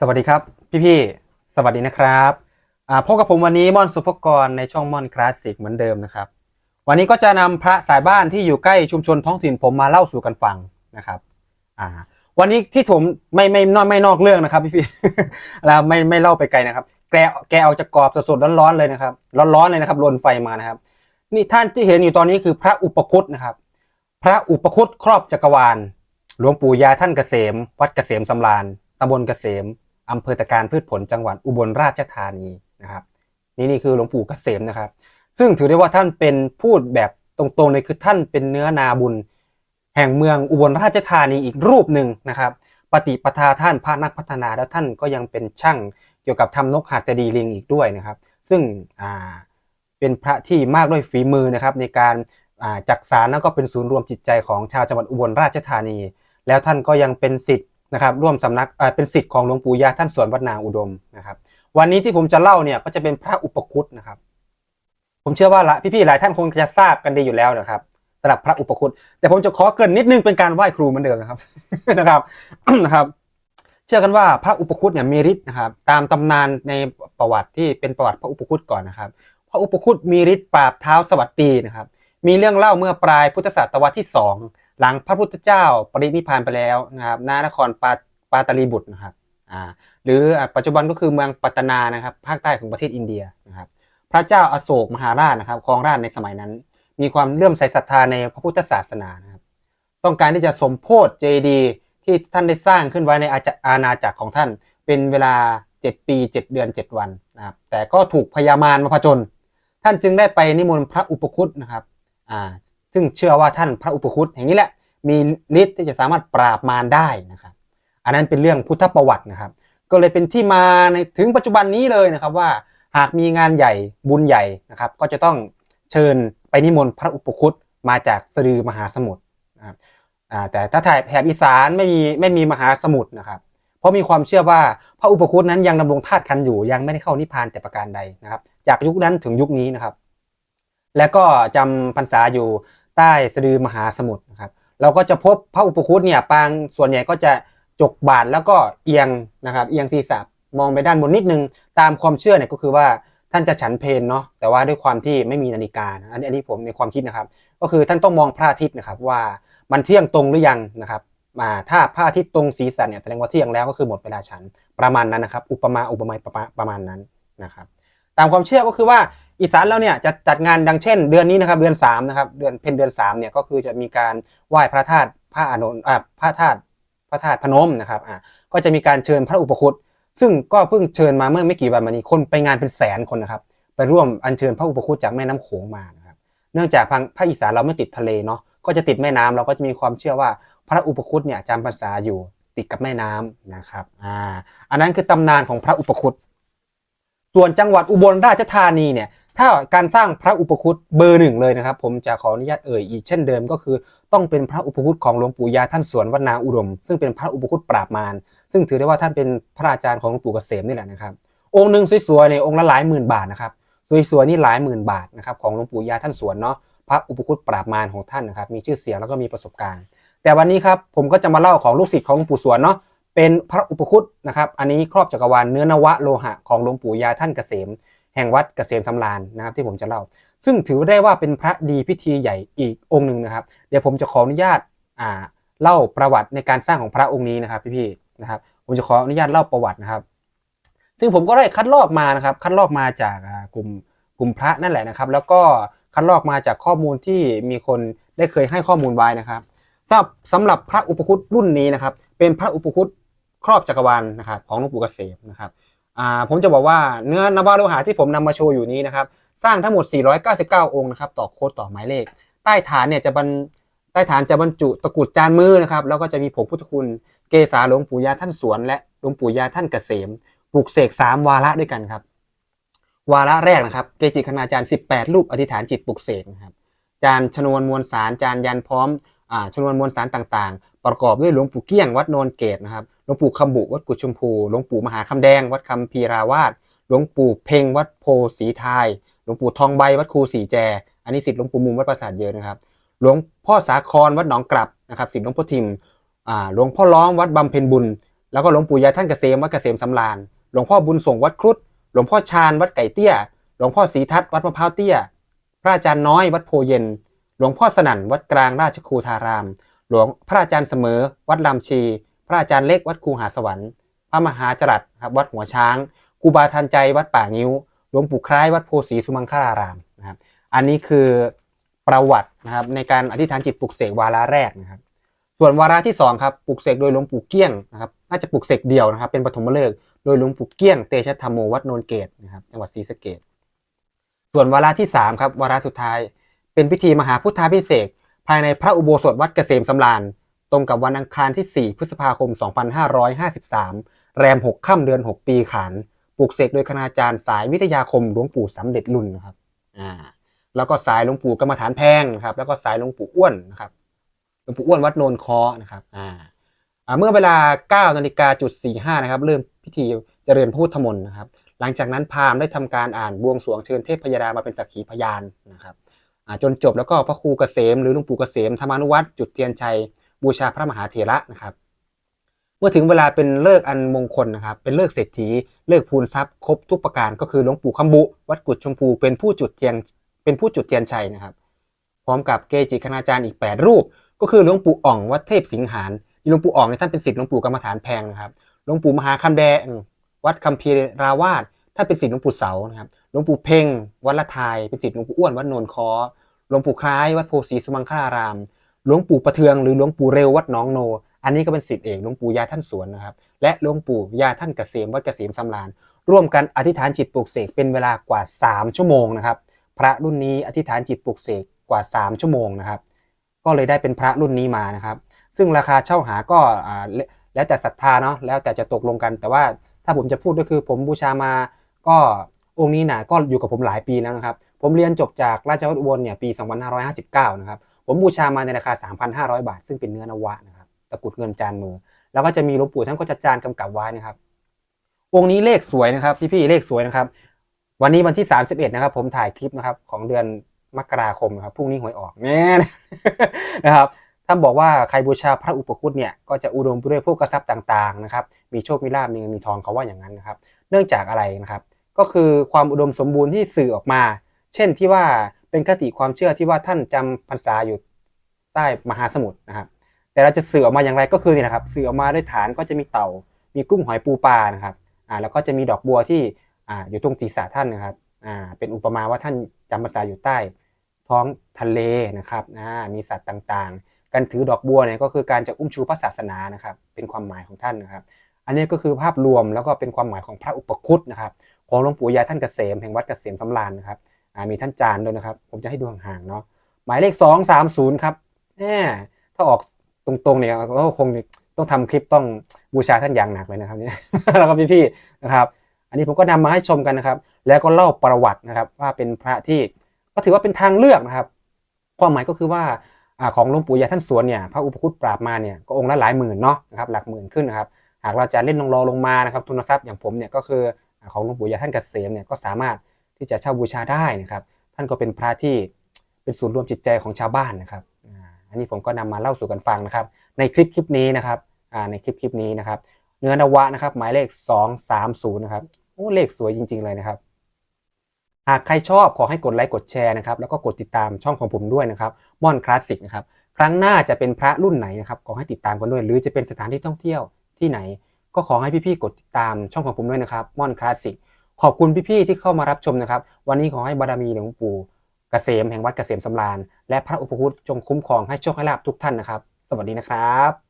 สวัสดีครับ พี่ๆสวัสดีนะครับอ่าพบกับผมวันนี้ม่อนสุภกรในช่องม่อนคลาสสิกเหมือนเดิมนะครับ วันนี้ก็จะนำพระสายบ้านที่อยู่ใกล้ชุมชนท้องถิ่นผมมาเล่าสู่กันฟังนะครับอ่าวันนี้ที่ผมไม่ไม่นอกไม่นอกเรื่องนะครับ พี่ๆแล้วไม่ไม่เล่าไปไกลนะครับ แกแกเอาจากกรอบสดๆร้อนๆเลยนะครับ ร้อนๆเลยนะครับลนไฟมานะครับ นี่ท่านที่เห็นอยู่ตอนนี้คือพระอุปคุตนะครับ พระอุปคุตครอบจักรวาล หลวงปู่ยาท่านเกษม วัดเกษมสำราญตำบลเกษม อำเภอตะการพืชผลจังหวัดอุบลราชธานีนะครับนี่นี่คือหลวงปู่เกษมนะครับ ซึ่งถือได้ว่าท่านเป็นพูดแบบตรงๆเลยคือท่านเป็นเนื้อนาบุญ แห่งเมืองอุบลราชธานีอีกรูปหนึ่งนะครับ ปฏิปทาท่านพระนักพัฒนาแล้วท่านก็ยังเป็นช่างเกี่ยวกับทำนกหัดจดีลิงอีกด้วยนะครับ ซึ่งเป็นพระที่มากด้วยฝีมือนะครับในการาจักสารแล้วก็เป็นศูนย์รวมจิตใจของชาวจังหวัดอุบลราชธานี แล้วท่านก็ยังเป็นสิทธิ์ นะครับร่วมสำนักเป็นสิทธิ์ของหลวงปู่ยาท่านสวนวัดนางอุดมนะครับวันนี้ที่ผมจะเล่าเนี่ยก็จะเป็นพระอุปคุตนะครับ ผมเชื่อว่าละพี่ๆหลายท่านคงจะทราบกันดีอยู่แล้วนะครับสำหรับพระอุปคุตแต่ผมจะขอเกินนิดนึงเป็นการไหว้ครูเหมือนเดิมนะครับนะครับนะครับเชื่อกันว่าพระอุปคุตเนี่ยมีฤทธิ์นะครับตามตำนานในประวัติที่เป็นประวัติพระอุปคุตก่อนนะครับ พระอุปคุตมีฤทธิ์ปราบเท้าสวัสดีนะครับ มีเรื่องเล่าเมื่อปลายพุทธศตวรรษที่สอง หลังพระพุทธเจ้าปรินิพพานไปแล้วนะครับณนครปาปาตาลีบุตรนะครับอ่าหรือปัจจุบันก็คือเมืองปัตตนานะครับภาคใต้ของประเทศอินเดียนะครับพระเจ้าอโศกมหาราชนะครับครองราชในสมัยนั้น มีความเลื่อมใสศรัทธาในพระพุทธศาสนานะครับต้องการที่จะสมโพธิเจดีย์ที่ท่านได้สร้างขึ้นไว้ในอาณาจักรของท่าน เป็นเวลา 7 ปี 7 เดือน 7 วันนะครับแต่ก็ถูกพญามารมาผจญท่านจึงได้ไปนิมนต์พระอุปคุตนะครับ ซึ่งเชื่อว่าท่านพระอุปคุตแห่งนี้แหละมีฤทธิ์ที่จะสามารถปราบมารได้นะครับ อันนั้นเป็นเรื่องพุทธประวัตินะครับ ก็เลยเป็นที่มาในถึงปัจจุบันนี้เลยนะครับว่าหากมีงานใหญ่บุญใหญ่นะครับ ก็จะต้องเชิญไปนิมนต์พระอุปคุตมาจากสะดือมหาสมุทรนะครับอ่าแต่ถ้าถ่ายแถบอีสานไม่มีไม่มีมหาสมุทรนะครับ เพราะมีความเชื่อว่าพระอุปคุตนั้นยังดำรงธาตุขันอยู่ยังไม่ได้เข้านิพพานแต่ประการใดนะครับ จากยุคนั้นถึงยุคนี้นะครับ และก็จำพรรษาอยู่ ใต้สะดือมหาสมุทรนะครับ เราก็จะพบพระอุปคุตเนี่ยปางส่วนใหญ่ก็จะจกบาทแล้วก็เอียงนะครับเอียงศีรษะมองไปด้านบนนิดนึง ตามความเชื่อเนี่ยก็คือว่าท่านจะฉันเพลเนาะแต่ว่าด้วยความที่ไม่มีนาฬิกานะอันนี้อันนี้ผมในความคิดนะครับ ก็คือท่านต้องมองพระอาทิตย์นะครับว่ามันเที่ยงตรงหรือยังนะครับมาถ้าพระอาทิตย์ตรงศีรษะเนี่ยแสดงว่าเที่ยงแล้วก็คือหมดเวลาฉันประมาณนั้นนะครับ อุปมาอุปไมยปประมาณนั้นนะครับ ตามความเชื่อก็คือว่าอีสานเราเนี่ยจะจัดงานดังเช่น เดือนนี้นะครับเดือน3นะครับเดือนเพ็ญเดือน3เนี่ยก็คือจะมีการไหว้พระธาตุพระอานนท์อ่าพระธาตุพระธาตุพนมนะครับอ่าก็จะมีการเชิญพระอุปคุตซึ่งก็เพิ่งเชิญมาเมื่อไม่กี่วันมานี้คนไปงานเป็นแสนคนนะครับไปร่วมอัญเชิญพระอุปคุตจากแม่น้ำโขงมานะครับเนื่องจากทางภาคอีสานเราไม่ติดทะเลเนาะก็จะติดแม่น้ำเราก็จะมีความเชื่อว่าพระอุปคุตเนี่ยจำพรรษาอยู่ติดกับแม่น้ำนะครับอ่าอันนั้นคือตำนานของพระอุปคุต ส่วนจังหวัดอุบลราชธานีเนี่ยถ้าการสร้างพระอุปคุตเบอร์หนึ่งเลยนะครับ ผมจะขออนุญาตเอ่ยอีกเช่นเดิมก็คือ ต้องเป็นพระอุปคุตของหลวงปู่ยาท่านสวนวัดนางอุดม ซึ่งเป็นพระอุปคุตปราบมารซึ่งถือได้ว่าท่านเป็นพระอาจารย์ของหลวงปู่เกษมนี่แหละนะครับ องค์หนึ่งสวยๆเนี่ยองค์ละหลายหมื่นบาทนะครับสวยๆนี่หลายหมื่นบาทนะครับของหลวงปู่ยาท่านสวนเนาะพระอุปคุตปราบมารของท่านนะครับมีชื่อเสียงแล้วก็มีประสบการณ์ แต่วันนี้ครับผมก็จะมาเล่าของลูกศิษย์ของหลวงปู่สวนเนาะ เป็นพระอุปคุตนะครับอันนี้ครอบจักรวาลเนื้อนวะโลหะของหลวงปู่ยาท่านเกษม แห่งวัดเกษมสำราญนะครับที่ผมจะเล่า ซึ่งถือได้ว่าเป็นพระดีพิธีใหญ่อีกองค์หนึ่งนะครับ เดี๋ยวผมจะขออนุญาตอ่าเล่าประวัติในการสร้างของพระองค์นี้นะครับพี่ๆนะครับผมจะขออนุญาตเล่าประวัตินะครับ ซึ่งผมก็ได้คัดลอกมานะครับ คัดลอกมาจากกลุ่มกลุ่มพระนั่นแหละนะครับ แล้วก็คัดลอกมาจากข้อมูลที่มีคนได้เคยให้ข้อมูลไว้นะครับสำหรับสำหรับพระอุปคุตรุ่นนี้นะครับ เป็นพระอุปคุต ครอบจักรวาลนะครับของหลวงปู่เกษมนะครับผมจะบอกว่าเนื้อนวโลหะที่ผมนำมาโชว์อยู่นี้นะครับสร้างทั้งหมด 499 องค์นะครับต่อโคดต่อหมายเลข ใต้ฐานเนี่ยจะบรรใต้ฐานจะบรรจุตะกุดจานมือนะครับแล้วก็จะมีผงพุทธคุณเกษาหลวงปู่ยาท่านสวน และหลวงปู่ยาท่านเกษมปลูกเสก3วาระด้วยกันครับวาระแรกนะครับเกจิคณาจารย์ 18 รูปอธิษฐานจิตปลุกเสกนะครับจานชนวนมวลสารจานยันพร้อมอ่าชนวนมวลสารต่างๆ ประกอบด้วยหลวงปู่เกี้ยงวัดโนนเกตนะครับหลวงปู่คำบุวัดกุดชมพูหลวงปู่มหาคำแดง วัดคำพีราวาสหลวงปู่เพ่งวัดโพสีทายหลวงปู่ทองใบวัดครูสีแจ อันนี้สิทธิ์หลวงปู่มุมวัดปราสาทเยอะนะครับหลวงพ่อสาครวัดหนองกลับนะครับสิทธิ์หลวงพ่อทิมหลวงพ่อล้อมวัดบำเพ็ญบุญ แล้วก็หลวงปู่ยาท่านเกษมวัดเกษมสำราญหลวงพ่อบุญส่งวัดครุฑหลวงพ่อชาญวัดไก่เตี้ย หลวงพ่อศรีทัศน์วัดมะพร้าวเตี้ย พระอาจารย์น้อยวัดโพเย็น หลวงพ่อสนั่นวัดกลางราชครูธาราม หลวงพระอาจารย์เสมอ วัดลำชี พระอาจารย์เล็กวัดคูหาสวรรค์ พระมหาจรัสครับวัดหัวช้างครูบาทันใจวัดป่างิ้ว หลวงปู่คล้ายวัดโพสีสุมังคลารามนะครับ อันนี้คือประวัตินะครับในการอธิษฐานจิตปลุกเสกวาระแรกนะครับ ส่วนวาระที่สองครับปลุกเสกโดยหลวงปู่เกี้ยงนะครับ น่าจะปลุกเสกเดียวนะครับ เป็นปฐมฤกษ์โดยหลวงปู่เกี้ยงเตชะธรรมโมวัดโนนเกตนะครับจังหวัดศรีสะเกษส่วนวาระที่สามครับวาระสุดท้าย เป็นพิธีมหาพุทธาพิเศษ ภายในพระอุโบสถวัดเกษมสำราญ ตรงกับวันอังคารที่ 4 พฤษภาคม 2553 แรม 6 ค่ำเดือน 6 ปีขานปลูกเสกโดยคณาจารย์สายวิทยาคมหลวงปู่สำเร็จรุ่นนะครับอ่าแล้วก็สายหลวงปู่กรรมฐานแพงนะครับ แล้วก็สายหลวงปู่อ้วนนะครับหลวงปู่อ้วนวัดโนนคอนะครับอ่าเมื่อเวลา9นาฬิกาจุด45นะครับเริ่มพิธีเจริญพุทธมนต์นะครับ หลังจากนั้นพราหมณ์ได้ทำการอ่านบวงสรวงเชิญเทพพยดามาเป็นสักขีพยานนะครับ จนจบแล้วก็พระครูเกษมหรือหลวงปู่เกษมธรรมานุวัตรจุดเทียนชัย บูชาพระมหาเถระนะครับ เมื่อถึงเวลาเป็นเลิกอันมงคลนะครับ เป็นเลิกเศรษฐี เลิกษ์พูนทรัพย์ครบทุกประการก็คือหลวงปู่คำบุ วัดกุดชมพูเป็นผู้จุดเทียนเป็นผู้จุดเทียนชัยนะครับ พร้อมกับเกจิคณาจารย์อีก 8 รูป ก็คือหลวงปู่อ่องวัดเทพสิงหานหลวงปู่อ่องเนี่ยท่านเป็นศิษย์หลวงปู่กรรมฐานแพงนะครับหลวงปู่มหาคำแดงวัดคัมภีราวาส ท่านเป็นศิษย์หลวงปู่เสานะครับหลวงปู่เพ่งวัดละทายเป็นศิษย์หลวงปู่อ้วนวัดโนนคอหลวงปู่คล้ายวัดโพสีสมังคลาราม หลวงปู่ประเทืองหรือหลวงปู่เร็ววัดหนองโน อันนี้ก็เป็นศิษย์เอกหลวงปู่ยาท่านสวนนะครับ และหลวงปู่ยาท่านเกษมวัดเกษมสำราญร่วมกันอธิษฐานจิตปลุกเสกเป็นเวลากว่า 3 ชั่วโมงนะครับ พระรุ่นนี้อธิษฐานจิตปลุกเสกกว่า 3 ชั่วโมงนะครับ ก็เลยได้เป็นพระรุ่นนี้มานะครับ ซึ่งราคาเช่าหาก็แล้วแล้วแต่ศรัทธาเนาะแล้วแต่จะตกลงกัน แต่ว่าถ้าผมจะพูดก็คือผมบูชามา ก็องค์นี้นะก็อยู่กับผมหลายปีแล้วนะครับ ผมเรียนจบจากราชวัฒอุบลเนี่ยปี 2559 นะครับ ผมบูชามาในราคา 3,500 บาท ซึ่งเป็นเนื้อนวะนะครับตะกุดเงินจานมือ แล้วก็จะมีหลวงปู่ท่านก็จะจานกำกับไว้นะครับ องค์นี้เลขสวยนะครับพี่ๆเลขสวยนะครับ วันนี้วันที่ 31 นะครับ ผมถ่ายคลิปนะครับของเดือนมกราคมนะครับพรุ่งนี้หวยออกแน่นะครับท่านบอกว่าใครบูชาพระอุปคุตเนี่ยก็จะอุดมไปด้วยพวกกระซับต่างๆนะครับ มีโชค มีลาภมีเงินมีทองเขาว่าอย่างนั้นนะครับ เนื่องจากอะไรนะครับ ก็คือความอุดมสมบูรณ์ที่สื่อออกมา เช่นที่ว่าเป็นคติความเชื่อที่ว่าท่านจำพรรษาอยู่ใต้มหาสมุทรนะครับ แต่เราจะสื่อออกมาอย่างไรก็คือนี่นะครับ สื่อออกมาด้วยฐานก็จะมีเต่า มีกุ้งหอยปูปลานะครับอ่าแล้วก็จะมีดอกบัวที่อ่าอยู่ตรงศีรษะท่านนะครับอ่าเป็นอุปมาว่าท่านจำพรรษาอยู่ใต้ ท้องทะเลนะครับอ่ามีสัตว์ต่างๆ การถือดอกบัวเนี่ยก็คือการจะอุ้มชูพระศาสนานะครับ เป็นความหมายของท่านนะครับ อันนี้ก็คือภาพรวมแล้วก็เป็นความหมายของพระอุปคุตนะครับ ของหลวงปู่ยาท่านเกษมแห่งวัดเกษมสำราญนะครับมีท่านจานด้วยนะครับ ผมจะให้ดูห่างๆเนาะหมายเลข 230 ครับแหมถ้าออกตรงๆเนี่ยก็คงต้องทำคลิปต้องบูชาท่านอย่างหนักเลยนะครับเนี่ยแล้วก็พี่ๆนะครับ อันนี้ผมก็นำมาให้ชมกันนะครับ แล้วก็เล่าประวัตินะครับ ว่าเป็นพระที่ก็ถือว่าเป็นทางเลือกนะครับความหมายก็คือว่าอของหลวงปู่ยาท่านสวนเนี่ยพระอุปคุตปราบมาเนี่ยก็องค์ละหลายหมื่นเนาะนะครับหลักหมื่นขึ้นนะครับ หากเราจะเล่นลงรอลงมานะครับทุนทรัพย์อย่างผมเนี่ยก็คือ ของหลวงปู่ยาท่านเกษมเนี่ยก็สามารถที่จะเช่าบูชาได้นะครับ ท่านก็เป็นพระที่เป็นศูนย์รวมจิตใจของชาวบ้านนะครับอันนี้ผมก็นำมาเล่าสู่กันฟังนะครับ ในคลิปคลิปนี้นะครับในคลิปคลิปนี้นะครับ เนื้อนวะนะครับ หมายเลข 230นะครับโอ้เลขสวยจริง ๆ เลยนะครับ หากใครชอบขอให้กดไลค์กดแชร์นะครับแล้วก็กดติดตามช่องของผมด้วยนะครับม่อนคลาสสิกนะครับครั้งหน้าจะเป็นพระรุ่นไหนนะครับขอให้ติดตามกันด้วย หรือจะเป็นสถานที่ท่องเที่ยวที่ไหน ก็ขอให้พี่ๆกดติดตามช่องของผมด้วยนะครับม่อนคลาสสิกขอบคุณพี่ๆที่เข้ามารับชมนะครับ วันนี้ขอให้บารมีหลวงปู่เกษมแห่งวัดเกษมสำราญ และพระอุปคุตจงคุ้มครองให้โชคให้ลาภทุกท่านนะครับ สวัสดีนะครับ